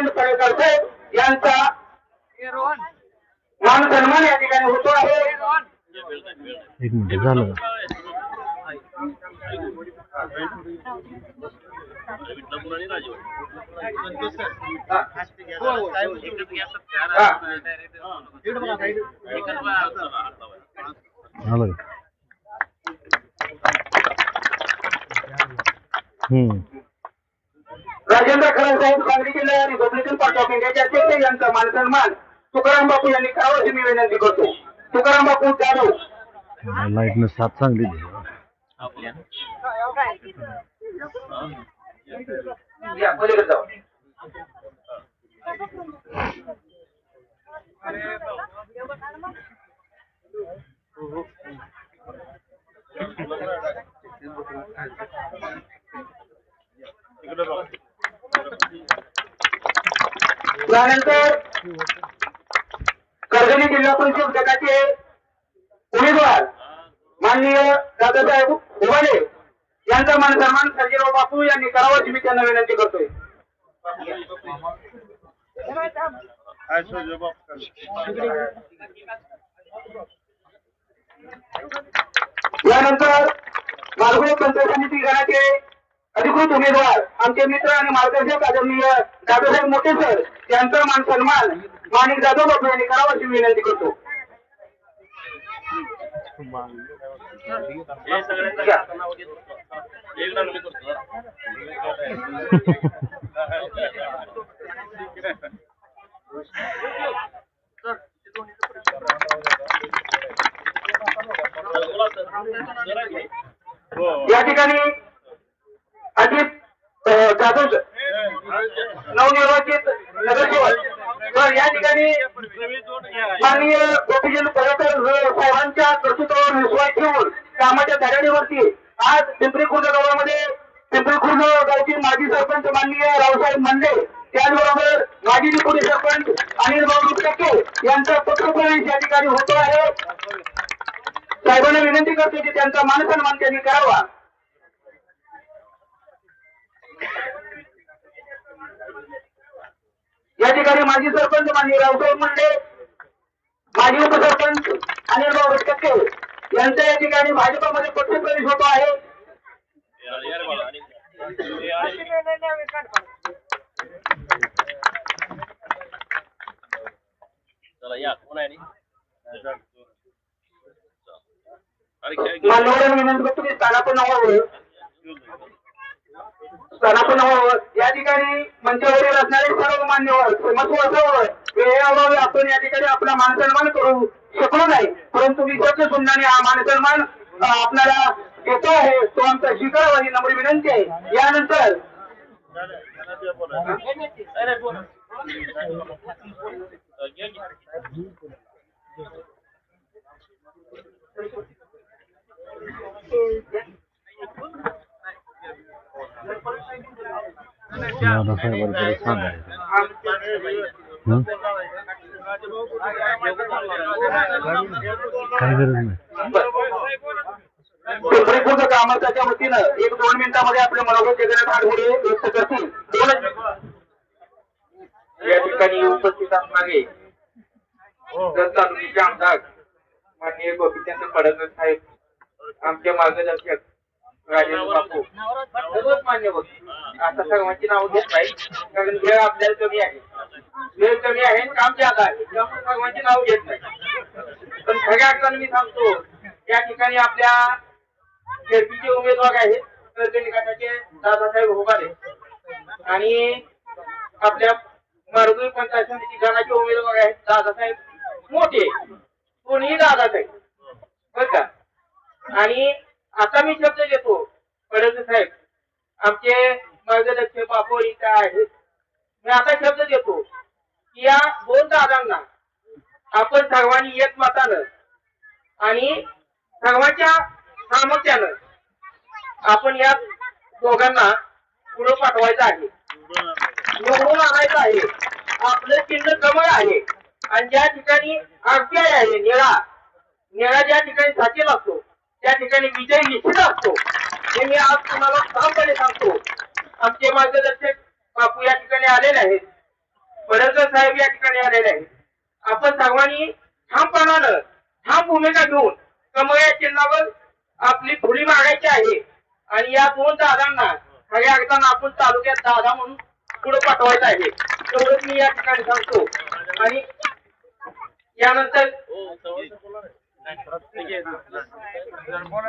राजेंद्र तळेकर यांचा मान सन्मान या ठिकाणी होतो आहे. एक मिनिट झालं. झालं. हम्म. राजेंद्र खरे साहेब सांगली जिल्हा रिपब्लिकन पार्टी ऑफ इंडियाचे अध्यक्ष यांचा मान सन्मान तुकाराम बापू यांनी करावा अशी मी विनंती करतो. तुकाराम बापू जाधव. लाईटनं साथ पलीकडे जाऊ. त्यानंतर कर्जनी जिल्हा परिषद गटाचे उमेदवार माननीय दादासाहेब उभाले यांचा मान सन्मान सर्जेराव बापू यांनी करावा जी मी त्यांना विनंती करतोय. यानंतर मालगुडे पंचायत समिती गणाचे अधिकृत उमेदवार आमचे मित्र आणि मार्गदर्शक आदरणीय दादासाहेब मोठे सर त्यांचा मान सन्मान माणिक जाधव बापू यांनी करावा अशी विनंती करतो. या ठिकाणी अजित जाधव नवनिर्वाचित नगरसेवक तर या ठिकाणी माननीय गोपीचंद पडळकर साहेबांच्या कर्तृत्वावर विश्वास ठेवून कामाच्या धडाडीवरती आज पिंपरी खुर्द गावामध्ये पिंपरी खुर्द गावचे माजी सरपंच माननीय रावसाहेब मंडे त्याचबरोबर माजी डिप्युटी सरपंच अनिल भाऊ टक्के यांचा पत्रप्रवेश या ठिकाणी होतो आहे. साहेबांना विनंती करतो की त्यांचा मानसन्मान त्यांनी करावा. या ठिकाणी माजी सरपंच माननीय रावसाहेब मुंडे माजी उपसरपंच अनिल भाऊ टक्के यांचा या ठिकाणी भाजपामध्ये पक्ष प्रवेश होतो आहे. मान्यवर विनंती करतो की स्थानापन्न व्हावं. स्थानापन्न या ठिकाणी मंचावरील असणारे सर्व मान्यवर श्रीमंत असावं वेळेअभावी आपण या ठिकाणी आपला मानसन्मान करू शकलो नाही. परंतु विश्वास सुंदराने हा मानसन्मान आपल्याला देतो आहे. तो आमचा स्वीकारावा ही नम्र विनंती आहे. यानंतर दादासाहेबांकडे सांगायचं हं? काय गरज नाही पिंपरीपूरचं कामाच्या वतीनं एक दोन मिनिटांमध्ये आपले मनोगत जगन्नाथ आठवडे व्यक्त करतील दोन या ठिकाणी उपस्थित असणारे तालुक्याचे आमदार माननीय गोपीचंद फडणवीस साहेब आमचे मार्गदर्शक राजेंद्र बापू. सर्वच मान्य होते आता सर्वांची नाव घेत नाही. कारण वेळ आपल्याला कमी आहे. वेळ कमी आहे काम जादा आहे. त्यामुळे सर्वांची नाव घेत नाही. पण खऱ्या अर्थाने मी सांगतो. या ठिकाणी आपल्या शेतीचे उमेदवार आहेत. कर्जनी गटाचे दादासाहेब होबारे. आणि आपल्या मारुती पंचायत समिती गणाचे उमेदवार आहेत दादासाहेब मोठे. कोणीही दादासाहेब. बर का? आणि आता मी शब्द देतो फडणवीस साहेब. आमचे मार्गदर्शक बापू काय आहेत. मी आता शब्द देतो की या दोन दादांना आपण सर्वांनी येत मतानं आणि सर्वांच्या सामर्थ्यानं आपण या दोघांना पुढे पाठवायचं आहे. निवडून आणायचं आहे. आपलं चिन्ह कमळ आहे. आणि ज्या ठिकाणी आरटीआय आहे निळा. निळा ज्या ठिकाणी साचे लागतो त्या ठिकाणी विजय निश्चित असतो. हे मी आज तुम्हाला ठामपणे सांगतो. आमचे मार्गदर्शक बापू या ठिकाणी आलेले आहेत. फडणवीस साहेब या ठिकाणी आलेले आहेत. आपण सर्वांनी ठामपणानं ठाम भूमिका घेऊन कमळ या चिन्हावर आपली खुली मागायची आहे. आणि या दोन दादांना खऱ्या अर्थानं आपण तालुक्यात दादा म्हणून पुढे पाठवायचं आहे. तेवढंच मी या ठिकाणी सांगतो. आणि यानंतर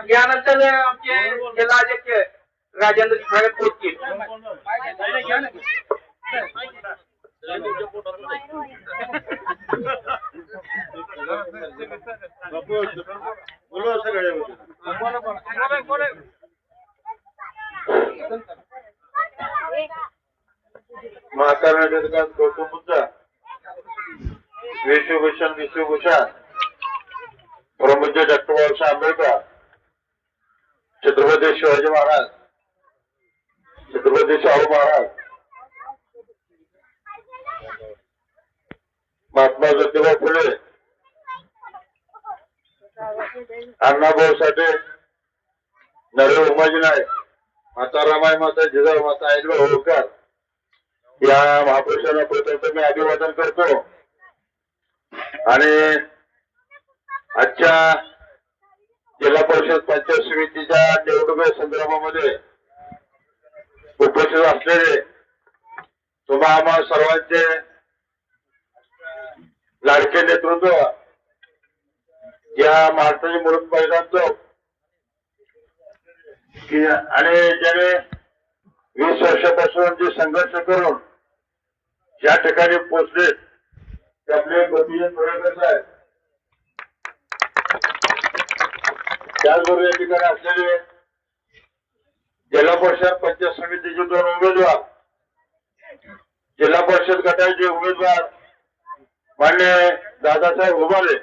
यानंतर आमचे जिल्हा अध्यक्ष राजेंद्र साहेब बोलतील. महाकर्नाटकात गौतम बुद्ध विश्वभूषण विश्वभूषण पूज्य डॉक्टर बाबासाहेब आंबेडकर छत्रपती शिवाजी महाराज छत्रपती शाहू महाराज महात्मा ज्योतिबा फुले अण्णाभाऊ साठे नरेंद्र उमाजी नाईक माता रामाई माता जिजाऊ माता आईला होळकर या महापुरुषांना प्रथम मी अभिवादन करतो. आणि आजच्या जिल्हा परिषद पंचायत समितीच्या निवडणुकी संदर्भामध्ये उपस्थित असलेले तुम्हा आम्हा सर्वांचे लाडके नेतृत्व या महाराष्ट्राचे मुलूक मैदानचं आणि ज्याने वीस वर्षापासून जे संघर्ष करून ज्या ठिकाणी पोहोचले ते आपले गोपीचंद थोडेकर आहेत त्याचबरोबर या ठिकाणी असलेले जिल्हा परिषद पंचायत समितीचे दोन उमेदवार जिल्हा परिषद गटाचे उमेदवार मान्य दादासाहेब उभाले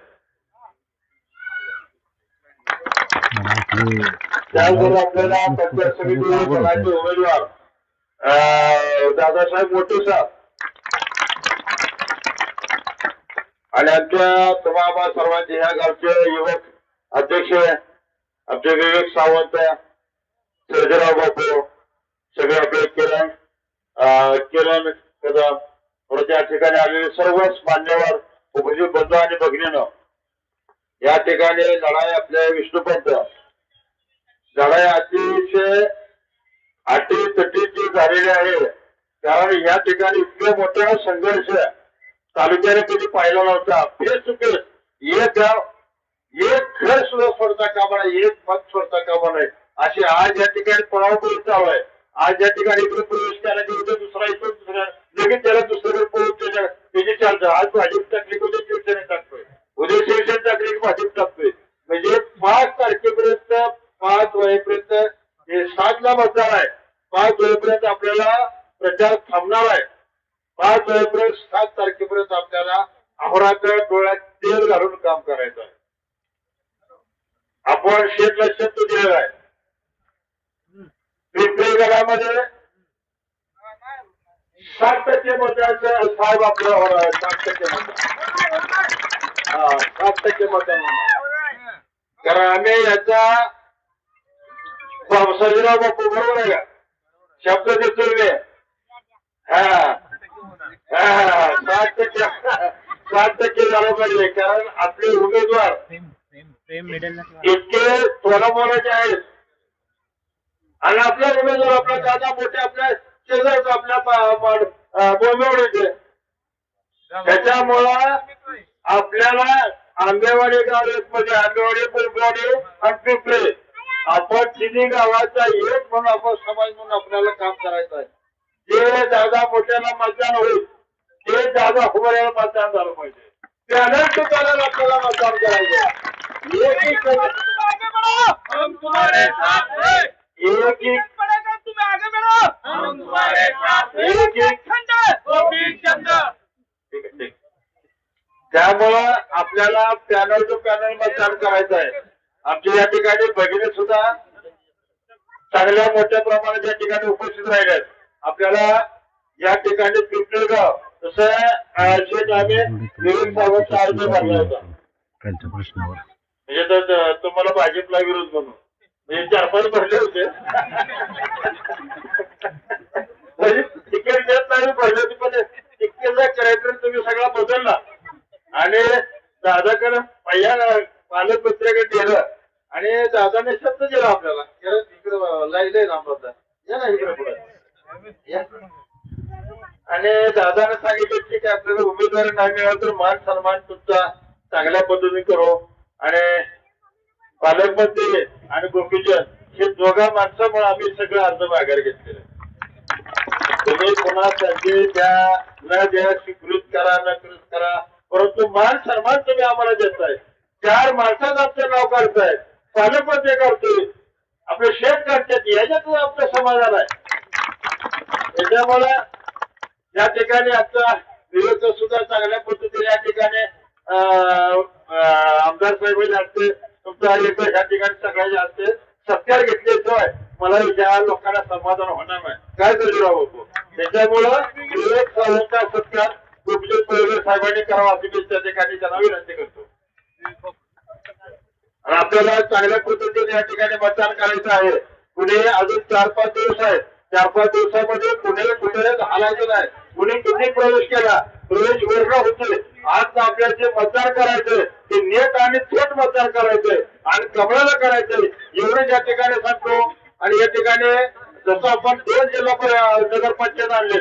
त्याचबरोबर आपल्याला पंचायत समिती गटाचे उमेदवार दादासाहेब मोठे साहेब आणि आमच्या तुम्हाला सर्वांचे ह्या गावचे युवक अध्यक्ष आमचे विवेक सावंत सर्जराव बापू सगळे आपले किरण किरण कदम त्या ठिकाणी आलेले सर्वच मान्यवर उपजित बंधू आणि भगिनीनं या ठिकाणी लढाई आपल्या विष्णुपंत. लढाई अतिशय अटीतटीची झालेली आहे. कारण या ठिकाणी इतके मोठा संघर्ष तालुक्याने कधी पाहिला नव्हता. फेस टू फेस एक गाव एक घर सुद्धा सोडता कामा नाही एक मत सोडता कामा नाही अशी आज या ठिकाणी पळावपळी चालू आहे. आज या ठिकाणी इकडे प्रवेश केला उद्या दुसरा इकडे दुसरा लगेच त्याला दुसऱ्याकडे पळून त्याची चालतं आज भाजप टाकली उद्या शिवसेना टाकतोय. उद्या शिवसेना टाकली की भाजप टाकतोय. म्हणजे पाच तारखेपर्यंत पाच वयेपर्यंत हे सातला मतदान आहे पाच वेळेपर्यंत आपल्याला प्रचार थांबणार आहे पाच वेळेपर्यंत सात तारखेपर्यंत आपल्याला अहोरात्र डोळ्यात तेल घालून काम करायचं आहे आपण शेतला शब्द दिलेला आहे पिंपरी गडामध्ये सात टक्के मतदानाचं साहेब आपल्याला होणार आहे सात टक्के मतदान हा सात टक्के मतदान होणार कारण आम्ही याचा सर्जीराव बापू बरोबर आहे का शब्द देतोय हा हा सात टक्के सात टक्के झालं पाहिजे कारण आपले उमेदवार इतके सोलापुराचे आहेत आणि आपल्या उमेदवार आपल्या दादा मोठे आपल्या शेजारचा आपल्या बोंबेवडीचे त्याच्यामुळं आपल्याला आंबेवाडी गाव एक म्हणजे आंबेवाडी बोंबेवाडी आणि पिंपळे आपण तिन्ही गावाचा एक म्हणून आपण समाज म्हणून आपल्याला काम करायचं आहे. जे दादा मोठ्याला मतदान होईल ते दादा हुबऱ्याला मतदान झालं पाहिजे. पॅनल टू पॅनल आपल्याला मतदान करायचं. एक एक हम तुम्हारे साथ हैं। एक एक ठीक आहे, ठीक. त्यामुळं आपल्याला पॅनल टू पॅनल मतदान करायचं आहे. आमच्या या ठिकाणी भगिनी सुद्धा चांगल्या मोठ्या प्रमाणात या ठिकाणी उपस्थित राहिले आहेत. आपल्याला या ठिकाणी पिंपळगाव तसं अं, शेत आम्ही विवेक सावंतचा अर्ज भरला होता म्हणजे तर- तर तुम्हाला भाजपला विरोध म्हणून. म्हणजे चार पाच भरले होते. म्हणजे तिकीट देत नाही भरले होते पण टिककेचा कॅरेक्टर तुम्ही सगळा बदलला. आणि दादाकडे पहिल्या पालकमंत्र्याकडे गेलं. आणि दादाने शब्द दिला आपल्याला. इकडे रामदादा या ना इकडे पुढे. आणि दादाने सांगितलं की आपल्याला उमेदवार नाही मिळाला तर मान सन्मान तुमचा चांगल्या पद्धतीने करो. आणि पालकमंत्री आणि गोपीचंद हे दोघा माणसामुळे आम्ही सगळं अर्ज माघार घेतलेले तुम्ही पुन्हा त्या न द्या स्वीकृत करा न कृत करा. परंतु मान सन्मान तुम्ही आम्हाला देताय चार माणसात आपलं नाव काढताय. पालकमंत्री काढतोय. आपले शेत काढतात. याच्यातून आपलं समाधान आहे. त्याच्यामुळे या ठिकाणी आता विरोध सुद्धा चांगल्या पद्धतीने या ठिकाणी अं, आमदार साहेब असते तुमचा या ठिकाणी सगळ्याचे असते सत्कार घेतले जो आहे मला या लोकांना समाधान होणार नाही काय करू राहू त्याच्यामुळं विवेक साहेबांचा सत्कार गोपीचंद पळवे साहेबांनी करावा अशी मी त्या ठिकाणी त्यांना विनंती करतो. आणि आपल्याला चांगल्या पद्धतीने या ठिकाणी मतदान करायचं आहे. पुणे अजून चार पाच दिवस आहेत. चार पाच दिवसामध्ये पुणे कुठे हालायचं नाही. कुणी किती प्रवेश केला प्रवेश वेगळा होते आज आपल्याला जे मतदान करायचंय ते नेट आणि थेट मतदान करायचंय आणि कमळाला करायचंय. एवढं या ठिकाणी सांगतो आणि या ठिकाणी जसं आपण दोन जिल्हा प- नगरपंचायत आणले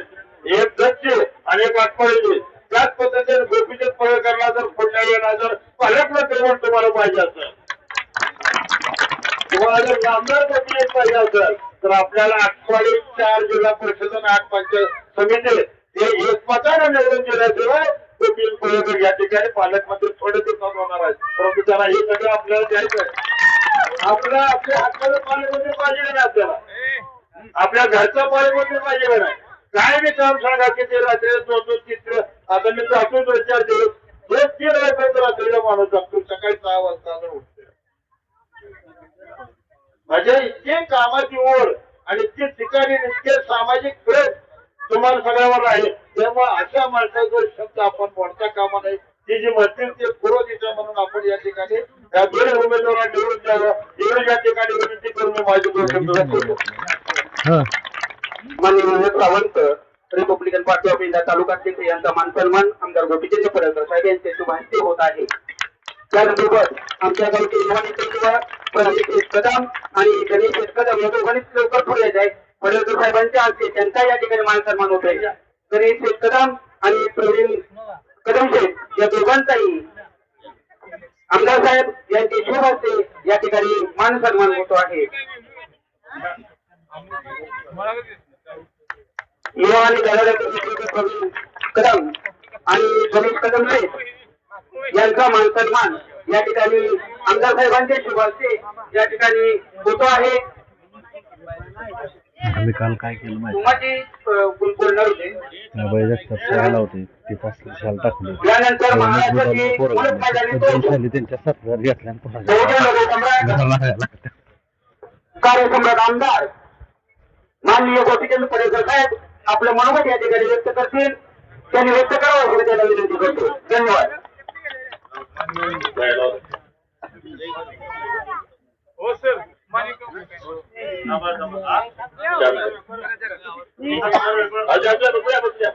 एक दसचे आणि एक आठवडीचे त्याच पद्धतीने गोपीचंद पळेकरला जर पुढल्या येणार जर पालकमंत्री पेमेंट तुम्हाला पाहिजे असेल. तुम्हाला जर नामदार पती पाहिजे असेल तर आपल्याला आठवाडी चार जिल्हा परिषद आणि आठ पंचायत समिती हे एकमताने निवडून दिल्याशिवाय गोपीचंद पळेकर या ठिकाणी पालकमंत्री थोडे दिवसात होणार आहेत परंतु त्यांना हे सगळं आपल्याला द्यायचं आहे आपल्या आपल्या पाणी पालकमंत्री पाहिजे ना आपल्याला. आपल्या घरचा पालकमंत्री पाहिजे ना नाही. काय मी काम सांगा की ते रात्री दोन दोन चित्र आता मी जातो दोन चार दिवस. हे तीन रात्रीला माणूस जातो. सकाळी सहा वाजता उठतो माझ्या म्हणजे इतके कामाची ओढ आणि इतके ठिकाणी इतके सामाजिक प्रेम तुम्हाला सगळ्यावर आहे त्यामुळे अशा माणसाचा शब्द आपण मोडता कामा नाही ते जे म्हणतील ते पूर्व दिशा म्हणून आपण या ठिकाणी या दोन उमेदवारांना निवडून द्यावं. एवढं या ठिकाणी विनंती करून मी माझी. हा. माननीय Sawant Republican Party of India तालुका अध्यक्ष यांचा मान सन्मान आमदार गोपीचंद पडळकर साहेब यांचे शुभ हस्ते होत आहे. त्याचबरोबर आमच्या गावचे कदम आणि गणेश कदम या दोघांनीच लवकर पुढे येत आहे पडळकर साहेबांच्या हस्ते त्यांचा या ठिकाणी मान सन्मान होत आहे गणेश कदम आणि प्रवीण कदम शेठ या दोघांचाही. आमदार साहेब यांचे शुभ या ठिकाणी मान सन्मान होतो आहे. युवा आणि दलालाचे कदम आणि गणेश कदम यांचा मान सन्मान या ठिकाणी आमदार साहेबांचे शुभ असते या ठिकाणी होतो आहे. आम्ही काल काय केलं माहिती? बोल- बोलणार होते. शाल टाकलं. तो शाली त्यांच्या सातव्यात घेतल्या. कार्यसम्राट आमदार. माननीय गोपीचंद पडेकर साहेब आपलं मनोगत या ठिकाणी व्यक्त करतील. त्यांनी व्यक्त करावं त्याला विनंती करतो. धन्यवाद हो सर माणिक अच्छा, अच्छा, बसूया, बसूया.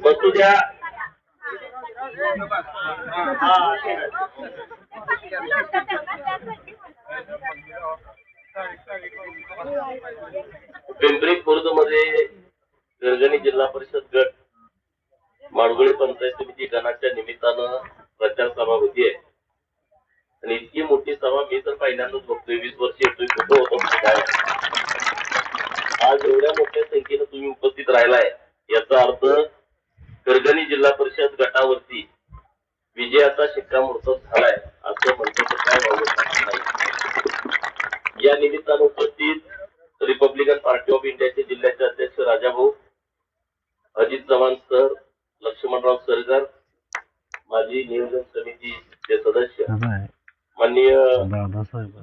बसू द्या हा, ठीक आहे. पिंपरी खुर्दमध्ये गर्जनी जिल्हा परिषद गट माडगुळे पंचायत समिती गणाच्या निमित्तानं प्रचार सभा होती आहे आणि इतकी मोठी सभा मी तर पहिल्यांदाच बघतोय वीस वर्ष येतोय कुठं होतो म्हणजे काय आज एवढ्या मोठ्या संख्येनं तुम्ही उपस्थित राहिलाय याचा अर्थ गर्जनी जिल्हा परिषद गटावरती विजयाचा शिक्कामोर्तब झालाय असं म्हणतो तर काय नाही या निमित्तानं उपस्थित रिपब्लिकन पार्टी ऑफ इंडियाचे जिल्ह्याचे अध्यक्ष राजाभाऊ अजित चव्हाण सर लक्ष्मणराव सरगर माजी नियोजन समितीचे सदस्य. माननीय दादासाहेब.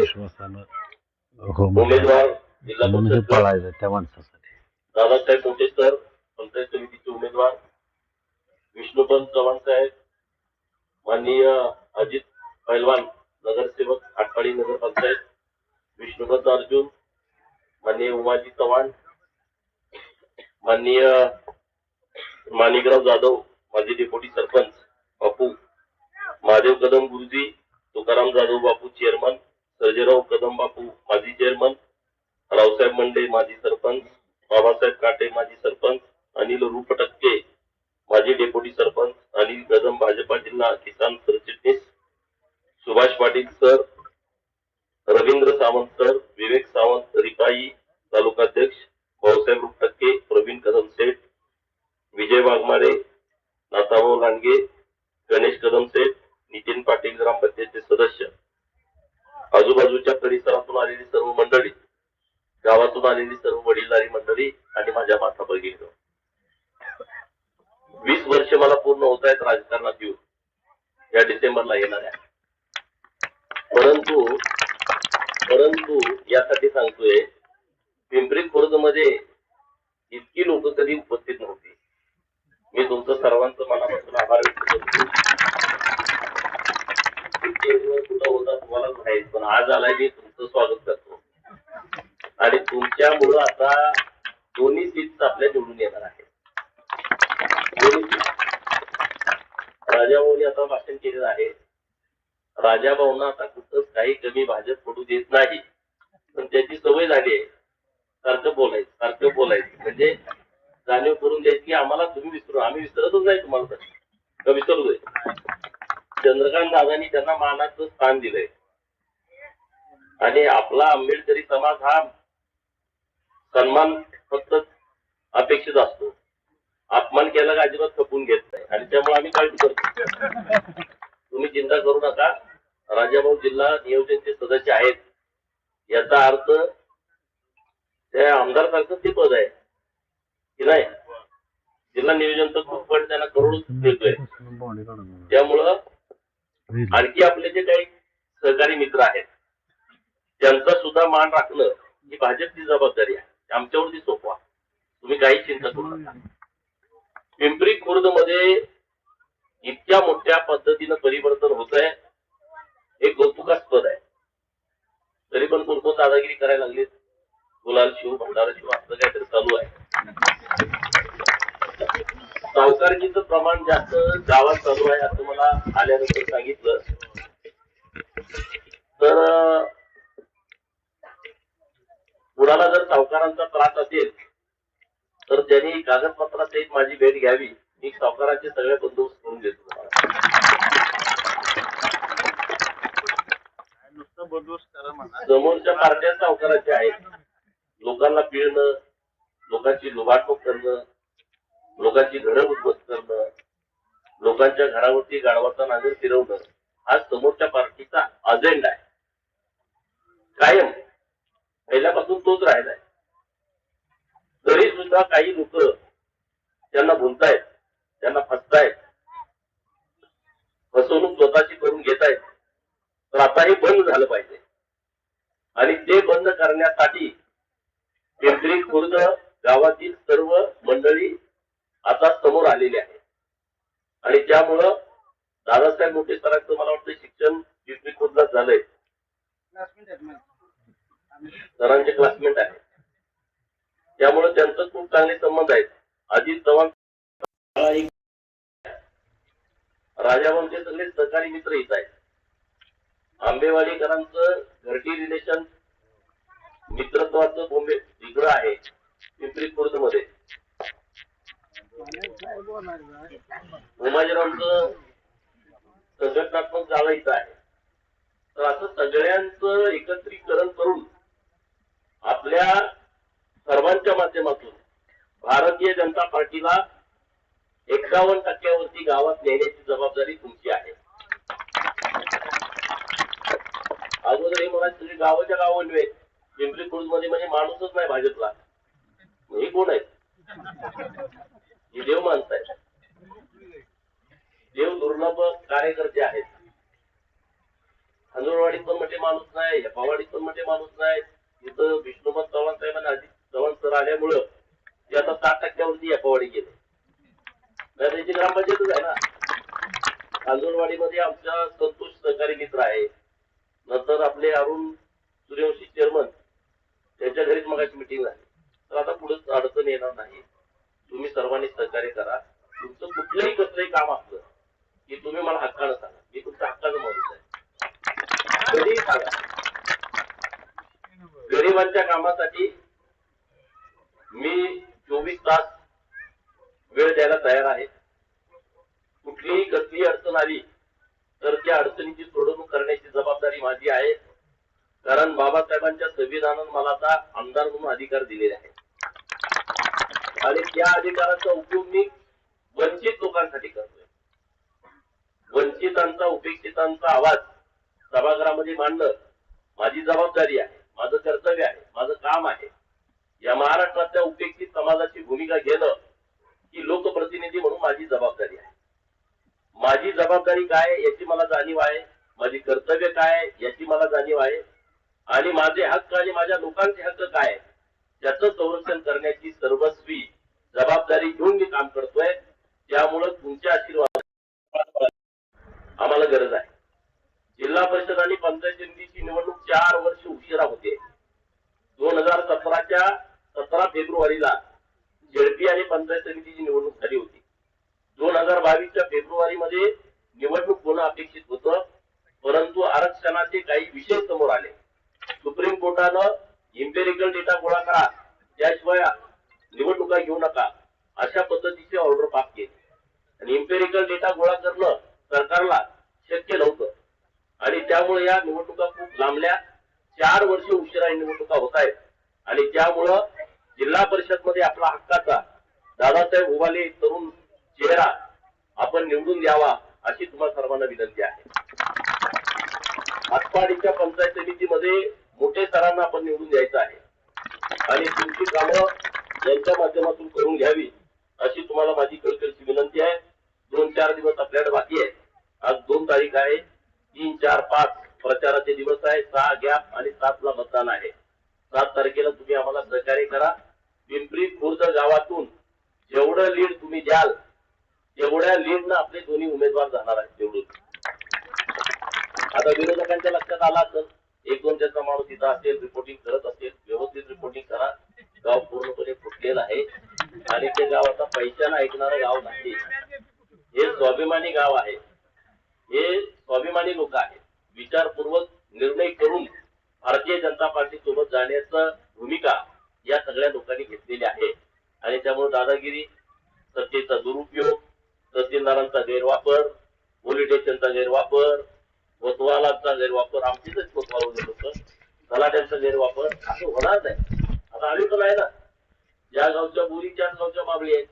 विश्वासानं हो उमेदवार जिल्हा दादासाहेब मोठे सर पंचायत समितीचे उमेदवार. विष्णुपंत चव्हाण साहेब माननीय अजित पैलवान नगरसेवक आटपाडी नगरपंचायत विष्णुपंत अर्जुन माननीय उमाजी चव्हाण माननीय माणिकराव जाधव माजी डेप्युटी सरपंच बापू महादेव कदम गुरुजी तुकाराम जाधव बापू चेअरमन सर्जेराव कदम बापू माजी चेअरमन रावसाहेब मंडे माजी सरपंच बाबासाहेब काटे माजी सरपंच अनिल रूपटक्के माजी डेप्युटी सरपंच अनिल कदम भाजपा जिल्हा किसान सरचिटणीस सुभाष पाटील सर रवींद्र सावंत सर विवेक सावंत रिपाई तालुकाध्यक्ष भाऊसाहेब रूप टक्के प्रवीण कदम सेठ विजय वाघमारे नाथाभाऊ लांडगे गणेश कदम सेठ नितीन पाटील ग्रामपंचायतचे सदस्य आजूबाजूच्या परिसरातून आलेली सर्व मंडळी गावातून आलेली सर्व वडीलधारी मंडळी आणि माझ्या माता भगिनी वीस वर्ष मला पूर्ण होत आहेत राजकारणात येऊन या डिसेंबरला येणार आहे परंतु परंतु यासाठी सांगतोय पिंपरी खुर्दमध्ये इतकी लोक कधी उपस्थित नव्हती. मी तुमचं सर्वांचं मनापासून आभार व्यक्त करतो. कुठं होता तुम्हाला माहीत पण आज आलाय मी तुमचं स्वागत करतो. आणि तुमच्यामुळं आता दोन्ही सीट्स आपल्या निवडून येणार आहे दोन्ही seats. राजाभाऊनी आता भाषण केलेलं आहे. राजाभाऊंना आता कुठंच काही कमी भाजप पडू देत नाही. पण त्याची सवय झाली आहे. सारखं बोलायचं सारखं बोलायचं. म्हणजे जाणीव करून द्यायची की आम्हाला तुम्ही विसरू आम्ही विसरतच नाही तुम्हाला तर. विसरू दे चंद्रकांत दादांनी त्यांना मानाचं स्थान दिलंय. आणि आपला आंबेडकरी समाज हा सन्मान फक्त अपेक्षित असतो. अपमान केला का अजिबात खपून घेत नाही. आणि त्यामुळे आम्ही काळजी करतो. तुम्ही चिंता करू नका. राजाभाऊ जिल्हा नियोजनचे सदस्य आहेत. याचा अर्थ त्या आमदार सारखं ते पद आहे. की नाही? जिल्हा नियोजन खूप पण त्यांना करोड देतोय त्यामुळं आणखी आपले जे काही सहकारी मित्र आहेत त्यांचा सुद्धा मान राखणं ही भाजपची जबाबदारी आहे. आमच्यावरती सोपवा. तुम्ही काही चिंता करू नका. पिंपरी खुर्दमध्ये इतक्या मोठ्या पद्धतीनं परिवर्तन होत आहे हे कौतुकास्पद आहे. तरी पण कोण कोण दादागिरी करायला लागलीत? गुलाल शिव भंडारा शिव असं काहीतरी चालू आहे. सावकारकीचं प्रमाण जास्त गावात चालू आहे असं मला आल्यानंतर सांगितलं. तर कुणाला जर सावकारांचा त्रास असेल तर त्यांनी एक माझी भेट घ्यावी. मी सावकारांचे सगळे बंदोबस्त करून देतो. तुम्हाला. समोरच्या पार्ट्या सावकाराच्या आहेत. लोकांना पिळणं लोकांची लुबाडणूक करणं लोकांची घरं उद्ध्वस्त करणं लोकांच्या घरावरती गाढवाचा नागर फिरवणं हा समोरच्या पार्टीचा अजेंडा आहे. कायम. पहिल्यापासून तोच राहिलाय. तरी सुद्धा काही लोक त्यांना भुलतायत. त्यांना फसतायत फसवणूक स्वतःची करून घेतायत तर आता हे बंद झालं पाहिजे. आणि ते बंद करण्यासाठी पिंपरी खुर्द गावातील सर्व मंडळी आता समोर आलेली आहे आणि त्यामुळं दादासाहेब मोठे सरांचं मला वाटतं शिक्षण पिंपरी खुर्दला झालंय. सरांचे क्लासमेट आहे त्यामुळे त्यांचं खूप चांगले संबंध आहेत. अजित चव्हाण मला एक राजाभाऊंचे सगळे सहकारी मित्र येत आहेत. आंबेवाडीकरांचं घरटी रिलेशन मित्रत्वाचं बोंबे वेगळं आहे पिंपरी खुर्दमध्ये उमाजीरावचं संघटनात्मक जाळं इथं आहे. तर असं सगळ्यांचं एकत्रीकरण करून आपल्या सर्वांच्या माध्यमातून भारतीय जनता पार्टीला एकावन्न टक्क्यावरती गावात नेण्याची जबाबदारी तुमची आहे. अगोदर हे मला सगळी गावाच्या गाव नव्हे पिंपरी खुर्दमध्ये म्हणजे माणूसच नाही भाजपला. हे कोण आहेत हे देव माणसं आहेत. देव दुर्लभ कार्यकर्ते आहेत. हंजुरवाडीत पण म्हणजे माणूस नाही हेपावाडीत पण म्हणजे माणूस नाही. इथं विष्णुमत चव्हाण साहेबांना अजित चव्हाण सर आल्यामुळं ते आता सात टक्क्यावरती यपावाडी गेले. नाही त्याची ग्रामपंचायतच आहे ना. हंजुरवाडीमध्ये आमच्या संतोष सहकारी मित्र आहे. नंतर आपले अरुण सूर्यवंशी चेअरमन त्यांच्या घरीच मगाची मिटिंग झाली. तर आता पुढे अडचण येणार नाही. तुम्ही सर्वांनी सहकार्य करा. तुमचं कुठलंही कसलंही काम असलं की तुम्ही मला हक्कानं सांगा. मी तुमच्या हक्काचं माणूस आहे. कधीही सांगा. गरिबांच्या कामासाठी मी चोवीस तास वेळ द्यायला तयार आहे. कुठलीही कसलीही अडचण आली तर त्या अडचणीची सोडवणूक करण्याची जबाबदारी माझी आहे. कारण बाबासाहेबांच्या संविधानानं मला आता आमदार म्हणून अधिकार दिलेले आहे आणि त्या अधिकाराचा उपयोग मी वंचित लोकांसाठी करतोय. वंचितांचा उपेक्षितांचा आवाज सभागृहामध्ये मांडणं माझी जबाबदारी आहे माझं कर्तव्य आहे माझं काम आहे. या महाराष्ट्रातल्या उपेक्षित समाजाची भूमिका घेणं की लोकप्रतिनिधी म्हणून माझी जबाबदारी आहे. माझी जबाबदारी काय याची मला जाणीव आहे. माझी कर्तव्य काय याची मला जाणीव आहे. आणि माझे हक्क आणि माझ्या लोकांचे हक्क काय त्याचं संरक्षण करण्याची सर्वस्वी जबाबदारी घेऊन मी काम करतोय. त्यामुळं तुमच्या आशीर्वाद आम्हाला गरज आहे. जिल्हा परिषद आणि पंचायत समितीची निवडणूक चार वर्ष उशिरा होते. दोन हजार सतराच्या सतरा फेब्रुवारीला झेडपी आणि पंचायत समितीची निवडणूक झाली होती. दोन हजार बावीसच्या फेब्रुवारीमध्ये निवडणूक होणं अपेक्षित होतं परंतु आरक्षणाचे काही विषय समोर आले. सुप्रीम कोर्टानं इम्पेरिकल डेटा गोळा करा त्याशिवाय निवडणुका घेऊ नका अशा पद्धतीची ऑर्डर पास केली. आणि इम्पेरिकल डेटा गोळा करणं सरकारला शक्य नव्हतं. आणि त्यामुळे या निवडणुका खूप लांबल्या. चार वर्ष उशिरा निवडणुका होत आहेत. आणि त्यामुळं जिल्हा परिषदमध्ये आपला हक्काचा दादासाहेब उभाले तरुण चेहरा आपण निवडून द्यावा अशी तुम्हाला सर्वांना विनंती आहे. आटपाडीच्या पंचायत समितीमध्ये मोठे सरांना आपण निवडून द्यायचं आहे. आणि तुमची कामं यांच्या माध्यमातून करून घ्यावी अशी तुम्हाला माझी कळकळीची विनंती आहे. दोन चार दिवस आपल्याकडे बाकी आहे. आज दोन तारीख आहे. तीन चार पाच प्रचाराचे दिवस आहे. सहा गॅप आणि सातला मतदान आहे. सात तारखेला तुम्ही आम्हाला सहकार्य करा. पिंपरी खुर्द गावातून जेवढं लीड तुम्ही द्याल तेवढ्या लीडनं आपले दोन्ही उमेदवार जाणार आहेत निवडून. आता विरोधकांच्या लक्षात आला असेल एक दोन त्याचा माणूस तिथं असेल रिपोर्टिंग करत असेल व्यवस्थित रिपोर्टिंग करा. गाव पूर्णपणे फुटलेलं आहे. आणि ते गाव आता पैशाला ऐकणारं गाव नाही. हे स्वाभिमानी गाव आहे. हे स्वाभिमानी लोक आहेत. विचारपूर्वक निर्णय करून भारतीय जनता पार्टी सोबत जाण्याचं भूमिका या सगळ्या लोकांनी घेतलेली आहे. आणि त्यामुळे दादागिरी सत्तेचा दुरुपयोग तहसीलदारांचा गैरवापर पोलीस स्टेशनचा गैरवापर कोतवालांचा गैरवापर आमचीच कोतवाल होतं तलाट्यांचा गैरवापर असं होणार नाही. आता आम्ही पण आहे ना. ज्या गावच्या बोरी त्याच गावच्या मागणी आहेत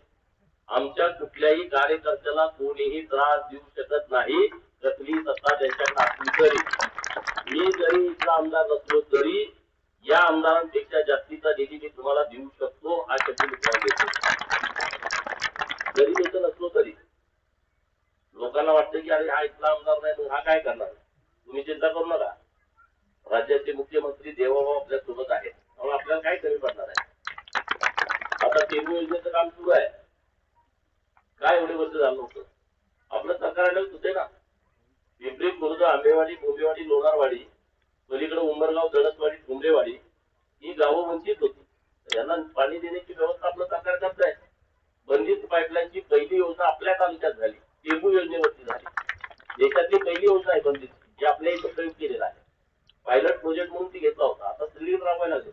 आमच्या कुठल्याही कार्यकर्त्याला कोणीही त्रास देऊ शकत नाही. कसली सत्ता त्यांच्याकडे असली तरी. मी जरी इथला आमदार नसलो तरी या आमदारांपेक्षा जास्तीचा निधी मी तुम्हाला देऊ शकतो हा शब्द मी देतो. जरी मी नसलो तरी. लोकांना वाटतं की अरे हा इथला आमदार नाही तर हा काय करणार? तुम्ही चिंता करू नका. राज्याचे मुख्यमंत्री देवाभाऊ आपल्यासोबत आहेत. म्हणून आपल्याला काय कमी पडणार आहे? आता टेबू योजनेचं काम सुरू आहे. काय एवढे वर्ष झालं होतं? आपलं सरकार आलं होते ना? पिंपरी खुर्द आंबेवाडी बोंबेवाडी लोणारवाडी पलीकडे उंबरगाव दळसवाडी ठुमरेवाडी ही गावं वंचित होती. यांना पाणी देण्याची व्यवस्था आपलं सरकार करत आहे. बंदित पाईपलाईनची पहिली योजना आपल्या तालुक्यात झाली. टेबू योजनेवरती झाली. देशातली पहिली योजना आहे बंदित जी आपल्या इथं प्रयोग केलेला आहे. पायलट प्रोजेक्ट म्हणून ती घेतला होता. आता सगळीकडे राबवायला लागेल.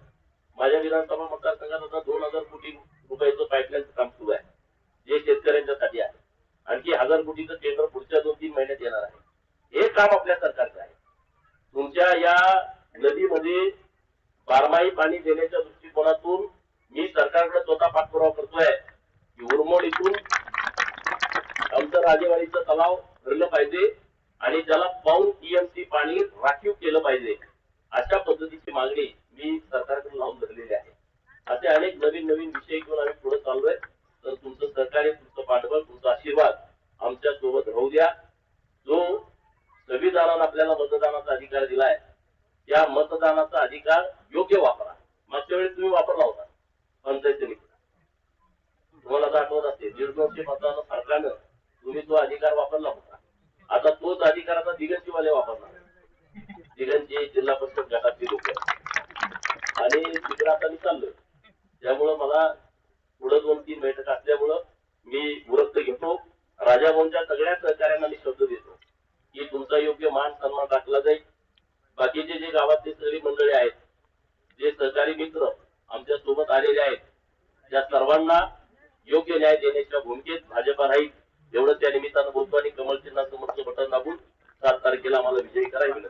माझ्या विधानसभा मतदारसंघात आता दोन हजार कोटी रुपयाचं पाईपलाईनचं काम सुरू आहे. जे शेतकऱ्यांच्यासाठी आहे. आणखी हजार कोटीचं टेंडर पुढच्या दोन तीन महिन्यात येणार आहे. हे काम आपल्या सरकारचं आहे. तुमच्या या नदीमध्ये बारमाही पाणी देण्याच्या दृष्टिकोनातून मी सरकारकडे स्वतः पाठपुरावा करतोय. की उरमोड इथून आमचं राजेवाडीचं तलाव भरलं पाहिजे आणि त्याला पाऊन टीएमसी पाणी राखीव केलं पाहिजे अशा पद्धतीची मागणी मी सरकारकडे लावून धरलेली आहे. असे अनेक नवीन नवीन विषय घेऊन आम्ही पुढे चाललोय. तर तुमचं सहकार्य तुमचं पाठबळ तुमचा आशीर्वाद आमच्यासोबत राहू द्या. जो संविधानानं आपल्याला मतदानाचा अधिकार दिलाय. या मतदानाचा अधिकार योग्य वापरा. मागच्या वेळेस तुम्ही वापरला होता पंचायत तुम्हाला आता आठवत असते दीड दोनशे सरकारनं तुम्ही तो अधिकार वापरला होता. आता तोच अधिकार आता दिगंजीवाले वापरणार दिगंजी जिल्हा परिषद गटातली लोक. आणि तिकडे आता मी चाललोय. त्यामुळं मला पुढे दोन तीन बैठक असल्यामुळं मी उरक्त घेतो. राजाभाऊंच्या सगळ्या सहकार्यांना मी शब्द तुमचा योग्य मान सन्मान राखला जाईल. बाकीचे जे गावातले सगळी मंडळी आहेत जे सहकारी मित्र आमच्यासोबत आलेले आहेत त्या सर्वांना योग्य न्याय देण्याच्या भूमिकेत भाजपा राहील एवढं त्या निमित्तानं बोलतो आणि कमल चिन्हासमोरचं बटन दाबून सात तारखेला आम्हाला विजयी करावी